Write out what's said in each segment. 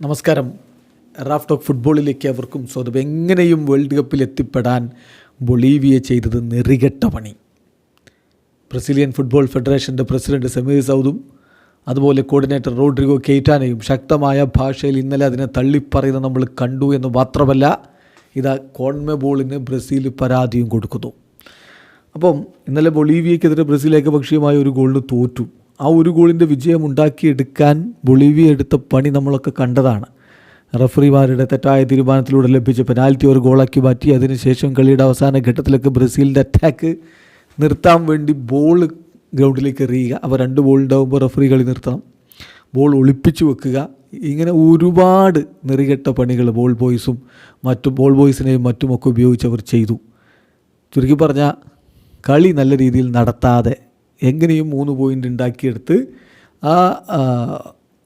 നമസ്കാരം. Raf talk ഫുട്ബോളിലേക്ക് അവർക്കും സ്വാഗതം. എങ്ങനെയും വേൾഡ് കപ്പിൽ എത്തിപ്പെടാൻ ബൊളീവിയ ചെയ്തത് നെറികെട്ട പണി. ബ്രസീലിയൻ ഫുട്ബോൾ ഫെഡറേഷന്റെ പ്രസിഡന്റ് സമീർ സൗദും അതുപോലെ കോർഡിനേറ്റർ റോഡ്രിഗോ കെയ്റ്റാനയും ശക്തമായ ഭാഷയിൽ ഇന്നലെ അതിനെ തള്ളിപ്പറയുന്ന നമ്മൾ കണ്ടു എന്ന് മാത്രമല്ല ഇതാ കോൺമെബോളിന് ബ്രസീൽ പരാതിയും കൊടുക്കുന്നു. അപ്പം ഇന്നലെ ബൊളീവിയക്കെതിരെ ബ്രസീൽ ഏകപക്ഷീയമായ ഒരു ഗോളിന് തോറ്റു. ആ ഒരു ഗോളിന്റെ വിജയം ഉണ്ടാക്കിയെടുക്കാൻ ബൊളീവിയ എടുത്ത പണി നമ്മളൊക്കെ കണ്ടതാണ്. റഫറിമാരുടെ തെറ്റായ തീരുമാനത്തിലൂടെ ലഭിച്ച പെനാൽറ്റി ഒരു ഗോളാക്കി മാറ്റി. അതിനുശേഷം കളിയുടെ അവസാന ഘട്ടത്തിലൊക്കെ ബ്രസീലിന്റെ അറ്റാക്ക് നിർത്താൻ വേണ്ടി ബോൾ ഗ്രൗണ്ടിലേക്ക് എറിയുക. അപ്പോൾ രണ്ട് ബോൾ ഉണ്ടാകുമ്പോൾ റഫറി കളി നിർത്തണം. ബോൾ ഒളിപ്പിച്ചു വെക്കുക. ഇങ്ങനെ ഒരുപാട് നെറികെട്ട പണികൾ ബോൾ ബോയ്സും മറ്റു ബോൾ ബോയ്സിനെയും മറ്റുമൊക്കെ ഉപയോഗിച്ച് അവർ ചെയ്തു. ചുരുക്കി പറഞ്ഞാൽ കളി നല്ല രീതിയിൽ നടത്താതെ എങ്ങനെയും മൂന്ന് പോയിന്റ് ഉണ്ടാക്കിയെടുത്ത് ആ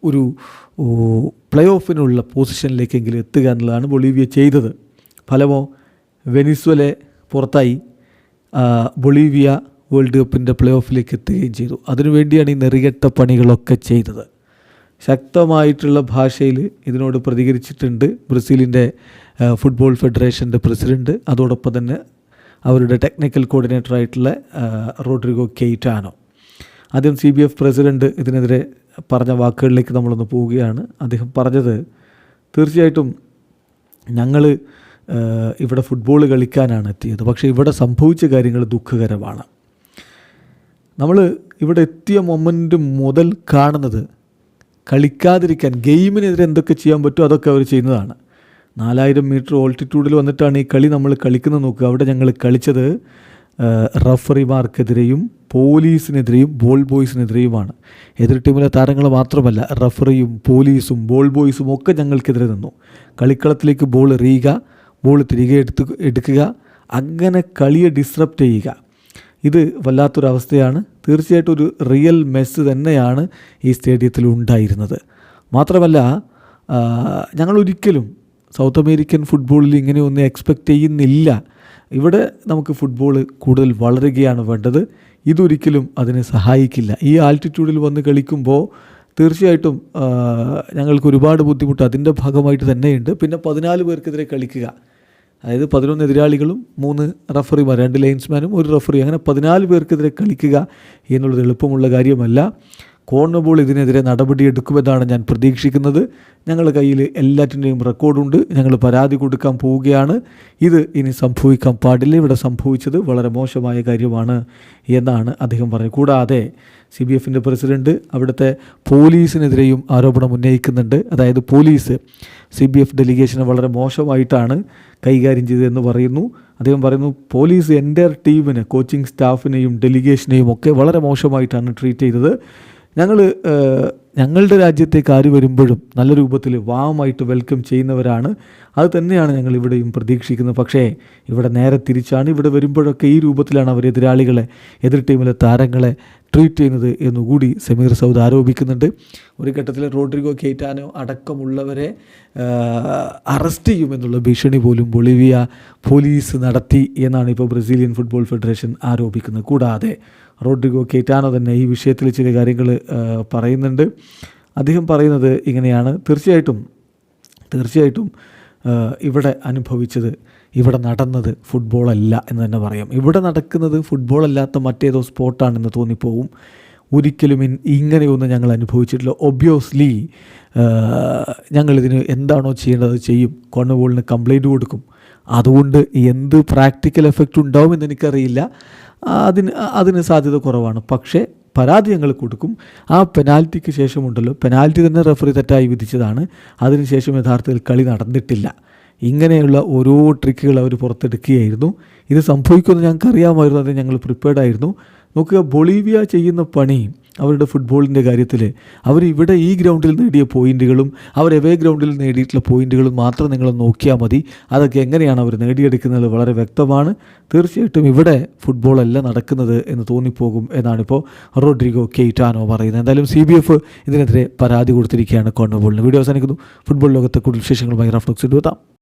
ഒരു പ്ലേ ഓഫിനുള്ള പൊസിഷനിലേക്കെങ്കിലും എത്തുക എന്നുള്ളതാണ് ബൊളീവിയ ചെയ്തത്. ഫലമോ വെനിസ്വലെ പുറത്തായി. ബൊളീവിയ വേൾഡ് കപ്പിന്റെ പ്ലേ ഓഫിലേക്ക് എത്തുകയും ചെയ്തു. അതിനുവേണ്ടിയാണ് ഈ നെറികെട്ട പണികളൊക്കെ ചെയ്തത്. ശക്തമായിട്ടുള്ള ഭാഷയിൽ ഇതിനോട് പ്രതികരിച്ചിട്ടുണ്ട് ബ്രസീലിന്റെ ഫുട്ബോൾ ഫെഡറേഷന്റെ പ്രസിഡന്റ് അതോടൊപ്പം തന്നെ അവരുടെ ടെക്നിക്കൽ കോർഡിനേറ്ററായിട്ടുള്ള ആയിട്ടുള്ള റോഡ്രിഗോ കെയ്റ്റാനോ. ആദ്യം സി ബി എഫ് പ്രസിഡന്റ് ഇതിനെതിരെ പറഞ്ഞ വാക്കുകളിലേക്ക് നമ്മളൊന്ന് പോവുകയാണ്. അദ്ദേഹം പറഞ്ഞത് തീർച്ചയായിട്ടും ഞങ്ങൾ ഇവിടെ ഫുട്ബോൾ കളിക്കാനാണ് എത്തിയത്. പക്ഷേ ഇവിടെ സംഭവിച്ച കാര്യങ്ങൾ ദുഃഖകരമാണ്. നമ്മൾ ഇവിടെ എത്തിയ മൊമെന്റ് മുതൽ കാണുന്നത് കളിക്കാതിരിക്കാൻ ഗെയിമിനെതിരെ എന്തൊക്കെ ചെയ്യാൻ പറ്റുമോ അതൊക്കെ അവർ ചെയ്യുന്നതാണ്. നാലായിരം മീറ്റർ ഓൾട്ടിറ്റ്യൂഡിൽ വന്നിട്ടാണ് ഈ കളി നമ്മൾ കളിക്കുന്നത് നോക്കുക. അവിടെ ഞങ്ങൾ കളിച്ചത് റഫറിമാർക്കെതിരെയും പോലീസിനെതിരെയും ബോൾ ബോയ്സിനെതിരെയുമാണ് എതിർ ടീമിലെ താരങ്ങൾ മാത്രമല്ല റഫറിയും പോലീസും ബോൾ ബോയ്സും ഒക്കെ ഞങ്ങൾക്കെതിരെ നിന്നു. കളിക്കളത്തിലേക്ക് ബോൾ എറിയുക ബോൾ തിരികെ എടുത്ത് എടുക്കുക അങ്ങനെ കളിയെ ഡിസ്റപ്റ്റ് ചെയ്യുക. ഇത് വല്ലാത്തൊരവസ്ഥയാണ്. തീർച്ചയായിട്ടും ഒരു റിയൽ മെസ്സ് തന്നെയാണ് ഈ സ്റ്റേഡിയത്തിൽ ഉണ്ടായിരുന്നത്. മാത്രമല്ല ഞങ്ങൾ ഒരിക്കലും സൗത്ത് അമേരിക്കൻ ഫുട്ബോളിൽ ഇങ്ങനെയൊന്നും എക്സ്പെക്റ്റ് ചെയ്യുന്നില്ല. ഇവിടെ നമുക്ക് ഫുട്ബോൾ കൂടുതൽ വളരുകയാണ് വേണ്ടത്. ഇതൊരിക്കലും അതിനെ സഹായിക്കില്ല. ഈ ആൾട്ടിറ്റ്യൂഡിൽ വന്ന് കളിക്കുമ്പോൾ തീർച്ചയായിട്ടും ഞങ്ങൾക്ക് ഒരുപാട് ബുദ്ധിമുട്ട്. അതിന്റെ ഭാഗമായിട്ട് തന്നെയുണ്ട്. പിന്നെ പതിനാല് പേർക്കെതിരെ കളിക്കുക. അതായത് പതിനൊന്ന് എതിരാളികളും മൂന്ന് റഫറിമാർ രണ്ട് ലൈൻസ്മാനും ഒരു റഫറി അങ്ങനെ പതിനാല് പേർക്കെതിരെ കളിക്കുക എന്നുള്ളത് എളുപ്പമുള്ള കാര്യമല്ല. കോർണർ ബോൾ ഇതിനെതിരെ നടപടിയെടുക്കുമെന്നാണ് ഞാൻ പ്രതീക്ഷിക്കുന്നത്. ഞങ്ങളുടെ കയ്യിൽ എല്ലാറ്റിന്റെയും റെക്കോർഡുണ്ട്. ഞങ്ങൾ പരാതി കൊടുക്കാൻ പോവുകയാണ്. ഇത് ഇനി സംഭവിക്കാൻ പാടില്ല. ഇവിടെ സംഭവിച്ചത് വളരെ മോശമായ കാര്യമാണ് എന്നാണ് അദ്ദേഹം പറഞ്ഞത് കൂടാതെ സി ബി എഫിന്റെ പ്രസിഡന്റ് അവിടുത്തെ പോലീസിനെതിരെയും ആരോപണം ഉന്നയിക്കുന്നുണ്ട്. അതായത് പോലീസ് സി ബി എഫ് ഡെലിഗേഷനെ വളരെ മോശമായിട്ടാണ് കൈകാര്യം ചെയ്തതെന്ന് പറയുന്നു. അദ്ദേഹം പറയുന്നു പോലീസ് എന്റെ ടീമിന് കോച്ചിങ് സ്റ്റാഫിനെയും ഡെലിഗേഷനെയും ഒക്കെ വളരെ മോശമായിട്ടാണ് ട്രീറ്റ് ചെയ്തത്. ഞങ്ങൾ ഞങ്ങളുടെ രാജ്യത്തേക്ക് ആര് വരുമ്പോഴും നല്ല രൂപത്തിൽ വാമായിട്ട് വെൽക്കം ചെയ്യുന്നവരാണ്. അത് തന്നെയാണ് ഞങ്ങൾ ഇവിടെയും പ്രതീക്ഷിക്കുന്നത്. പക്ഷേ ഇവിടെ നേരെ തിരിച്ചാണ് ഇവിടെ വരുമ്പോഴൊക്കെ ഈ രൂപത്തിലാണ് അവർ എതിരാളികളെ എതിർ ടീമിലെ താരങ്ങളെ ട്രീറ്റ് ചെയ്യുന്നത് എന്നുകൂടി സമീർ സൗദ് ആരോപിക്കുന്നുണ്ട്. ഒരു ഘട്ടത്തിൽ റോഡ്രിഗോ കെയ്റ്റാനോ അടക്കമുള്ളവരെ അറസ്റ്റ് ചെയ്യുമെന്നുള്ള ഭീഷണി പോലും ബൊളിവിയ പോലീസ് നടത്തി എന്നാണ് ഇപ്പോൾ ബ്രസീലിയൻ ഫുട്ബോൾ ഫെഡറേഷൻ ആരോപിക്കുന്നത്. കൂടാതെ റോഡ്രിഗോ കേറ്റാനോ തന്നെ ഈ വിഷയത്തിൽ ചില കാര്യങ്ങൾ പറയുന്നുണ്ട്. അദ്ദേഹം പറയുന്നത് ഇങ്ങനെയാണ്. തീർച്ചയായിട്ടും തീർച്ചയായിട്ടും ഇവിടെ അനുഭവിച്ചത് ഇവിടെ നടന്നത് ഫുട്ബോളല്ല എന്ന് തന്നെ പറയാം. ഇവിടെ നടക്കുന്നത് ഫുട്ബോളല്ലാത്ത മറ്റേതോ സ്പോർട്ടാണെന്ന് തോന്നിപ്പോവും. ഒരിക്കലും ഇങ്ങനെയൊന്നും ഞങ്ങൾ അനുഭവിച്ചിട്ടില്ല. ഒബ്വിയസ്ലി ഞങ്ങളിതിന് എന്താണോ ചെയ്യേണ്ടത് ചെയ്യും. കോണബോളിന് കംപ്ലൈന്റ് കൊടുക്കും. അതുകൊണ്ട് എന്ത് പ്രാക്ടിക്കൽ എഫക്റ്റ് ഉണ്ടാവുമെന്ന് എനിക്കറിയില്ല. അതിന് അതിന് സാധ്യത കുറവാണ്. പക്ഷേ പരാതി ഞങ്ങൾ കൊടുക്കും. ആ പെനാൽറ്റിക്ക് ശേഷമുണ്ടല്ലോ. പെനാൽറ്റി തന്നെ റെഫറി തെറ്റായി വിധിച്ചതാണ്. അതിനുശേഷം യഥാർത്ഥത്തിൽ കളി നടന്നിട്ടില്ല. ഇങ്ങനെയുള്ള ഓരോ ട്രിക്കുകൾ അവർ പുറത്തെടുക്കുകയായിരുന്നു. ഇത് സംഭവിക്കുമെന്ന് ഞങ്ങൾക്ക് അറിയാമായിരുന്നു അത് ഞങ്ങൾ പ്രിപ്പയർഡ് ആയിരുന്നു. നോക്കുക ബൊളീവിയ ചെയ്യുന്ന പണി അവരുടെ ഫുട്ബോളിന്റെ കാര്യത്തിൽ അവർ ഇവിടെ ഈ ഗ്രൗണ്ടിൽ നേടിയ പോയിന്റുകളും അവർ എവേ ഗ്രൗണ്ടിൽ നേടിയിട്ടുള്ള പോയിന്റുകളും മാത്രം നിങ്ങൾ നോക്കിയാൽ മതി. അതൊക്കെ എങ്ങനെയാണ് അവർ നേടിയെടുക്കുന്നത് വളരെ വ്യക്തമാണ്. തീർച്ചയായിട്ടും ഇവിടെ ഫുട്ബോളല്ല നടക്കുന്നത് എന്ന് തോന്നിപ്പോകും എന്നാണിപ്പോൾ റോഡ്രിഗോ കെയ്റ്റാനോ പറയുന്നത്. എന്തായാലും സി ബി എഫ് ഇതിനെതിരെ പരാതി കൊടുത്തിരിക്കുകയാണ് കോൺവോളിന് വീഡിയോ അവസാനിക്കുന്നു. ഫുട്ബോൾ ലോകത്തെ കൂടുതൽ വിശേഷങ്ങളുമായി റഫ്ലോക്സ് എത്താം